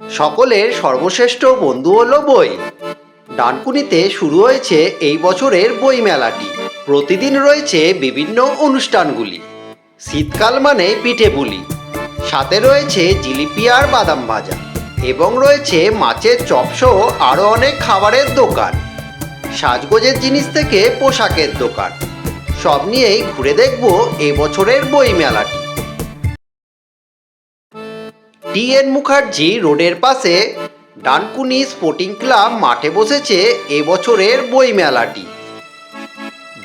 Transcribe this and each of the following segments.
সকলের সর্বশ্রেষ্ঠ বন্ধু হলো বই। ডানকুনিতে শুরু হয়েছে এই বছরের বই মেলাটি। প্রতিদিন রয়েছে বিভিন্ন অনুষ্ঠানগুলি। শীতকাল মানে পিঠে পুলি। সাথে রয়েছে জিলিপি আর বাদাম ভাজা। এবং রয়েছে মাছের চপসহ আরও অনেক খাবারের দোকান। সাজগোজের জিনিস থেকে পোশাকের দোকান। সব নিয়েই ঘুরে দেখব এবছরের বই মেলাটি। টি এন মুখার্জি রোডের পাশে ডানকুনি স্পোর্টিং ক্লাব মাঠে বসেছে এবছরের বই মেলাটি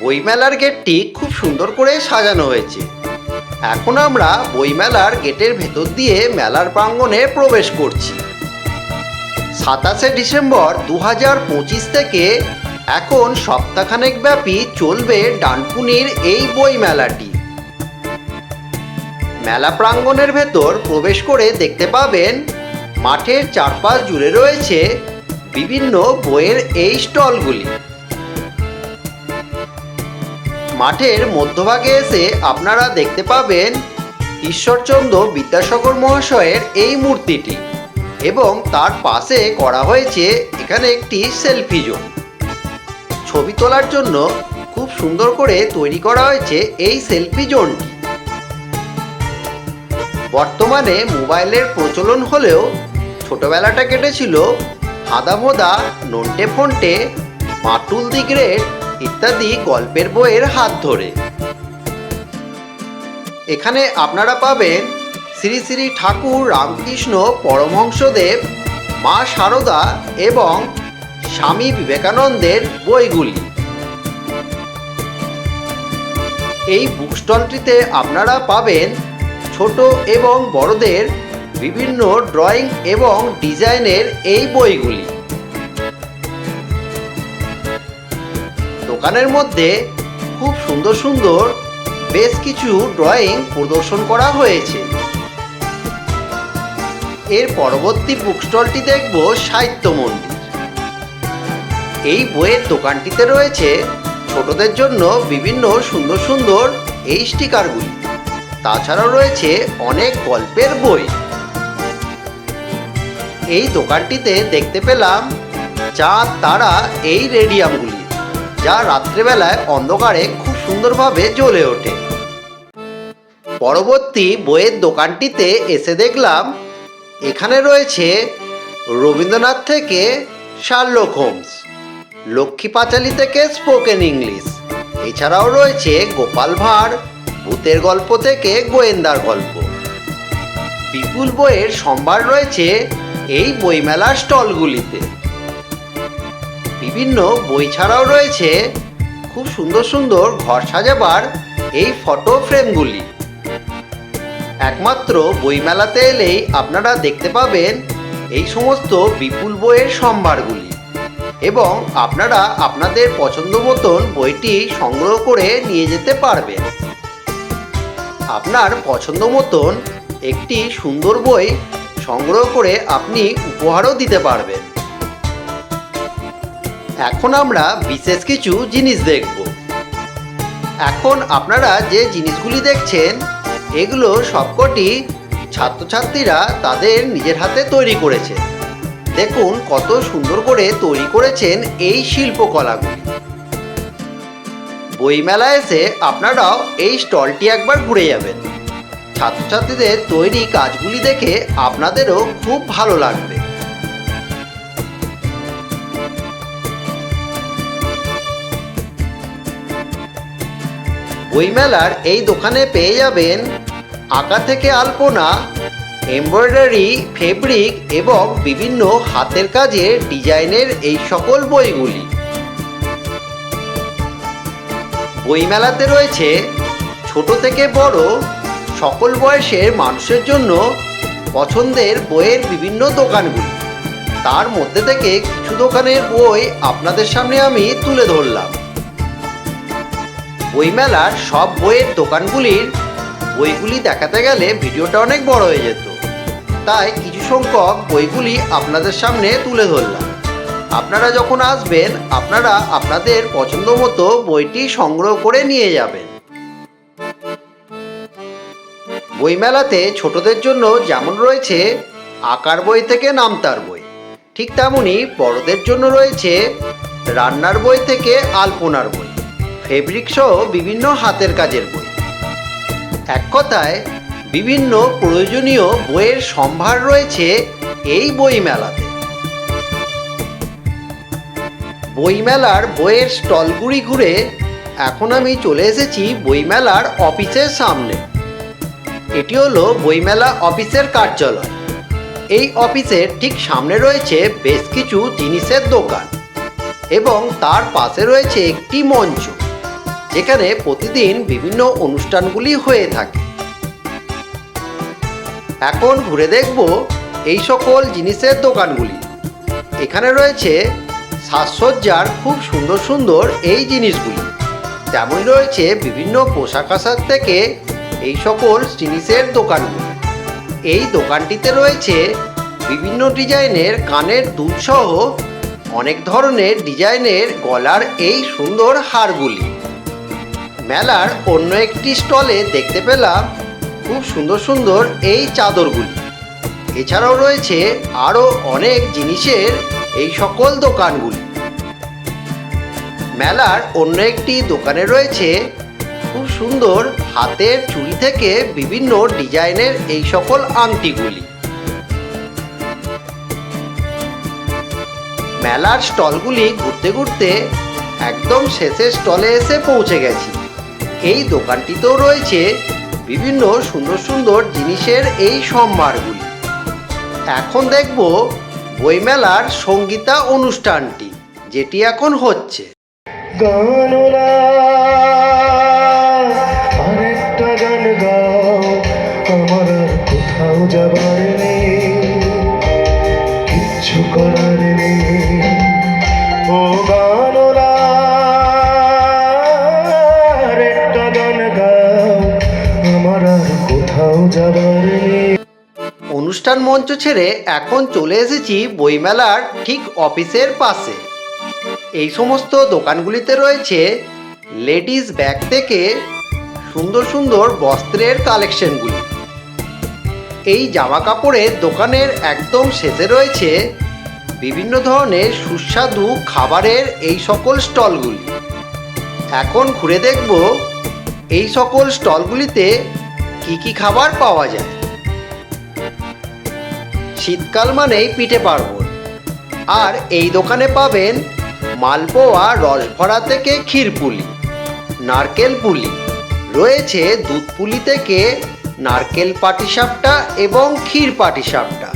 বইমেলার গেটটি খুব সুন্দর করে সাজানো হয়েছে। এখন আমরা বইমেলার গেটের ভেতর দিয়ে মেলার প্রাঙ্গণে প্রবেশ করছি। সাতাশে ডিসেম্বর দু পঁচিশ থেকে এখন সপ্তাহখানেক ব্যাপী চলবে ডানকুনির এই বই মেলাটি মেলা প্রাঙ্গণের ভেতর প্রবেশ করে দেখতে পাবেন, মাঠের চারপাশ জুড়ে রয়েছে বিভিন্ন বইয়ের এই স্টলগুলি। মাঠের মধ্যভাগে এসে আপনারা দেখতে পাবেন ঈশ্বরচন্দ্র বিদ্যাসাগর মহাশয়ের এই মূর্তিটি এবং তার পাশে করা হয়েছে এখানে একটি সেলফি জোন। ছবি তোলার জন্য খুব সুন্দর করে তৈরি করা হয়েছে এই সেলফি জোনটি। বর্তমানে মোবাইলের প্রচলন হলেও ছোটবেলাটা কেটেছিল হাদামোদা নন্টে ফন্টে, মাটুল দি গ্রেট ইত্যাদি গল্পের বইয়ের হাত ধরে। এখানে আপনারা পাবেন শ্রী শ্রী ঠাকুর রামকৃষ্ণ পরমহংসদেব, মা সারদা এবং স্বামী বিবেকানন্দের বইগুলি। এই বুক স্টলটিতে আপনারা পাবেন ছোট এবং বড়দের বিভিন্ন ড্রয়িং এবং ডিজাইনের এই বইগুলি। দোকানের মধ্যে খুব সুন্দর সুন্দর বেশ কিছু ড্রয়িং প্রদর্শন করা হয়েছে। এর পরবর্তী বুক স্টলটি দেখব সাহিত্য মন্দির। এই বইয়ের দোকানটিতে রয়েছে ছোটদের জন্য বিভিন্ন সুন্দর সুন্দর এই স্টিকারগুলি। তাছাড়াও রয়েছে অনেক গল্পের বই। এই দোকানটিতে দেখতে পেলাম চাঁদ তারা এই রেডিয়ামগুলি, যা রাত্রেবেলায় অন্ধকারে খুব সুন্দরভাবে জ্বলে ওঠে। পরবর্তী বইয়ের দোকানটিতে এসে দেখলাম এখানে রয়েছে রবীন্দ্রনাথ থেকে শার্লক হোমস, লক্ষ্মী পাঁচালী থেকে স্পোকেন ইংলিশ। এছাড়াও রয়েছে গোপাল ভাঁড় ভূতের গল্প থেকে গোয়েন্দার গল্প। বিপুল বইয়ের সম্ভার রয়েছে এই বইমেলার স্টলগুলিতে। বিভিন্ন বই ছাড়াও রয়েছে খুব সুন্দর সুন্দর ঘর সাজাবার এই ফটো ফ্রেমগুলি। একমাত্র বইমেলাতে এলেই আপনারা দেখতে পাবেন এই সমস্ত বিপুল বইয়ের সম্ভারগুলি এবং আপনারা আপনাদের পছন্দ মতন বইটি সংগ্রহ করে নিয়ে যেতে পারবেন। আপনার পছন্দ মতন একটি সুন্দর বই সংগ্রহ করে আপনি উপহারও দিতে পারবেন। এখন আমরা বিশেষ কিছু জিনিস দেখব। এখন আপনারা যে জিনিসগুলি দেখছেন, এগুলো সবকটি ছাত্রছাত্রীরা তাদের নিজের হাতে তৈরি করেছে। দেখুন কত সুন্দর করে তৈরি করেছেন এই শিল্পকলাগুলি। বইমেলায় এসে আপনারাও এই স্টলটি একবার ঘুরে যাবেন। ছাত্রছাত্রীদের তৈরি কাজগুলি দেখে আপনাদেরও খুব ভালো লাগবে। বইমেলার এই দোকানে পেয়ে যাবেন আঁকা থেকে আলপনা, এমব্রয়ডারি, ফেব্রিক এবং বিভিন্ন হাতের কাজের ডিজাইনের এই সকল বইগুলি। বইমেলাতে রয়েছে ছোট থেকে বড় সকল বয়সের মানুষের জন্য পছন্দের বইয়ের বিভিন্ন দোকানগুলি। তার মধ্যে থেকে কিছু দোকানের বই আপনাদের সামনে আমি তুলে ধরলাম। বইমেলার সব বইয়ের দোকানগুলির বইগুলি দেখাতে গেলে ভিডিওটা অনেক বড় হয়ে যেত। তাই কিছু সংখ্যক বইগুলি আপনাদের সামনে তুলে ধরলাম। আপনারা যখন আসবেন, আপনারা আপনাদের পছন্দ মতো বইটি সংগ্রহ করে নিয়ে যাবেন। বইমেলাতে ছোটদের জন্য যেমন রয়েছে আকার বই থেকে নামতার বই, ঠিক তেমনই বড়দের জন্য রয়েছে রান্নার বই থেকে আলপনার বই ফেব্রিক সহ বিভিন্ন হাতের কাজের বই। এক কথায়, বিভিন্ন প্রয়োজনীয় বইয়ের সম্ভার রয়েছে এই বই বইমেলার বইয়ের স্টলগুলি ঘুরে এখন আমি চলে এসেছি বইমেলার অফিসের সামনে। এটি হলো বইমেলা অফিসের কার্যালয়। এই অফিসের ঠিক সামনে রয়েছে বেশ কিছু জিনিসের দোকান এবং তার পাশে রয়েছে একটি মঞ্চ, যেখানে প্রতিদিন বিভিন্ন অনুষ্ঠানগুলি হয়ে থাকে। এখন ঘুরে দেখব এই সকল জিনিসের দোকানগুলি। এখানে রয়েছে সাজসজ্জার খুব সুন্দর সুন্দর এই জিনিসগুলি। তেমনই রয়েছে বিভিন্ন পোশাক আশাক থেকে এই সকল জিনিসের দোকানগুলি। এই দোকানটিতে রয়েছে বিভিন্ন ডিজাইনের কানের দুধসহ অনেক ধরনের ডিজাইনের গলার এই সুন্দর হারগুলি। মেলার অন্য একটি স্টলে দেখতে পেলাম খুব সুন্দর সুন্দর এই চাদরগুলি। এছাড়াও রয়েছে আরও অনেক জিনিসের এই সকল দোকানগুলি। মেলার অন্য একটি দোকানে রয়েছে খুব সুন্দর হাতের চুড়ি থেকে বিভিন্ন ডিজাইনের এই সকল আংটিগুলি। মেলার স্টলগুলি ঘুরতে ঘুরতে একদম শেষের স্টলে এসে পৌঁছে গেছি। এই দোকানটিতেও রয়েছে বিভিন্ন সুন্দর সুন্দর জিনিসের এই সম্ভারগুলি। এখন দেখব বইমেলার সঙ্গীতা অনুষ্ঠানটি যেটি এখন হচ্ছে। আরেকটা গান কোথাও যাবার নেই কিচ্ছু করার নেই। অনুষ্ঠান মঞ্চ ছেড়ে এখন চলে এসেছি বইমেলার ঠিক অফিসের পাশে। এই সমস্ত দোকানগুলিতে রয়েছে লেডিস ব্যাগ থেকে সুন্দর সুন্দর বস্ত্রের কালেকশনগুলি। এই জামা কাপড়ের দোকানের একদম শেষে রয়েছে বিভিন্ন ধরনের সুস্বাদু খাবারের এই সকল স্টলগুলি। এখন ঘুরে দেখব এই সকল স্টলগুলিতে কি কি খাবার পাওয়া যায়। শীতকাল মানেই পিঠে পার্বণ। আর এই দোকানে পাবেন মালপোয়া, রসভরা থেকে ক্ষীরপুলি, নারকেল পুলি, রয়েছে দুধ পুলি থেকে নারকেল পাটিসাপটা এবং ক্ষীর পাটিসাপটা।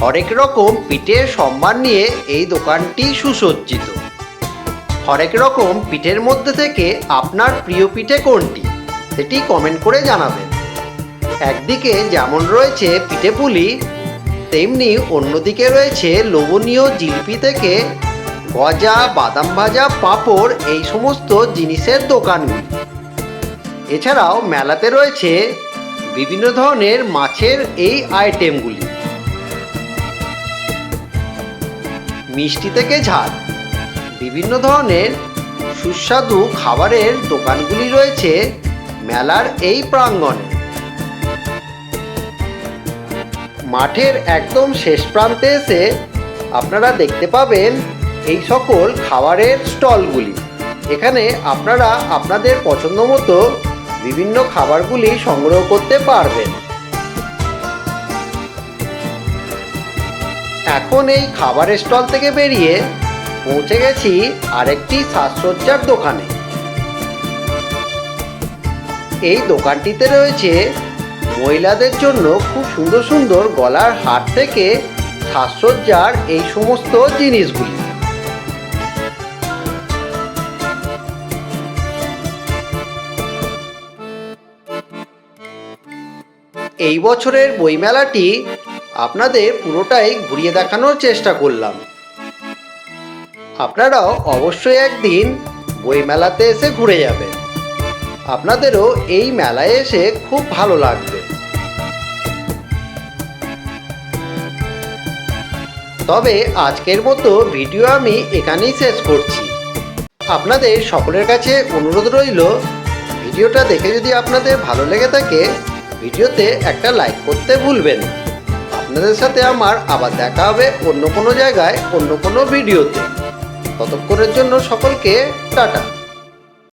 হরেক রকম পিঠের সম্মান নিয়ে এই দোকানটি সুসজ্জিত। হরেক রকম পিঠের মধ্যে থেকে আপনার প্রিয় পিঠে কোনটি, সেটি কমেন্ট করে জানাবেন। একদিকে যেমন রয়েছে পিঠে পুলি তেমনি অন্যদিকে রয়েছে লোভনীয় জিলিপি থেকে গজা, বাদাম ভাজা, পাঁপড়, এই সমস্ত জিনিসের দোকানগুলি। এছাড়াও মেলাতে রয়েছে বিভিন্ন ধরনের মাছের এই আইটেমগুলি। মিষ্টি থেকে ঝাল। বিভিন্ন ধরনের সুস্বাদু খাবারের দোকানগুলি রয়েছে মেলার এই প্রাঙ্গণে। মাঠের একদম শেষ প্রান্তে এসে আপনারা দেখতে পাবেন এই সকল খাবারের স্টলগুলি। এখানে আপনারা আপনাদের পছন্দ মতো বিভিন্ন খাবারগুলি সংগ্রহ করতে পারবেন। এখন এই খাবারের স্টল থেকে বেরিয়ে পৌঁছে গেছি আরেকটি সাজসজ্জার দোকানে। এই দোকানটিতে রয়েছে মহিলাদের জন্য খুব সুন্দর সুন্দর গলার হার থেকে সাজসজ্জার এই সমস্ত জিনিসগুলি। এই বছরের বইমেলাটি আপনাদের পুরোটাই ঘুরিয়ে দেখানোর চেষ্টা করলাম। আপনারাও অবশ্যই একদিন বইমেলাতে এসে ঘুরে যাবেন। আপনাদেরও এই মেলায় এসে খুব ভালো লাগবে। তবে আজকের মতো ভিডিও আমি এখানেই শেষ করছি। আপনাদের সকলের কাছে অনুরোধ রইল, ভিডিওটা দেখে যদি আপনাদের ভালো লেগে থাকে, ভিডিওতে একটা লাইক করতে ভুলবেন আপনাদের সাথে আমার আবার দেখা হবে অন্য কোনো জায়গায়, অন্য কোনো ভিডিওতে। ততক্ষণের জন্য সকলকে টাটা।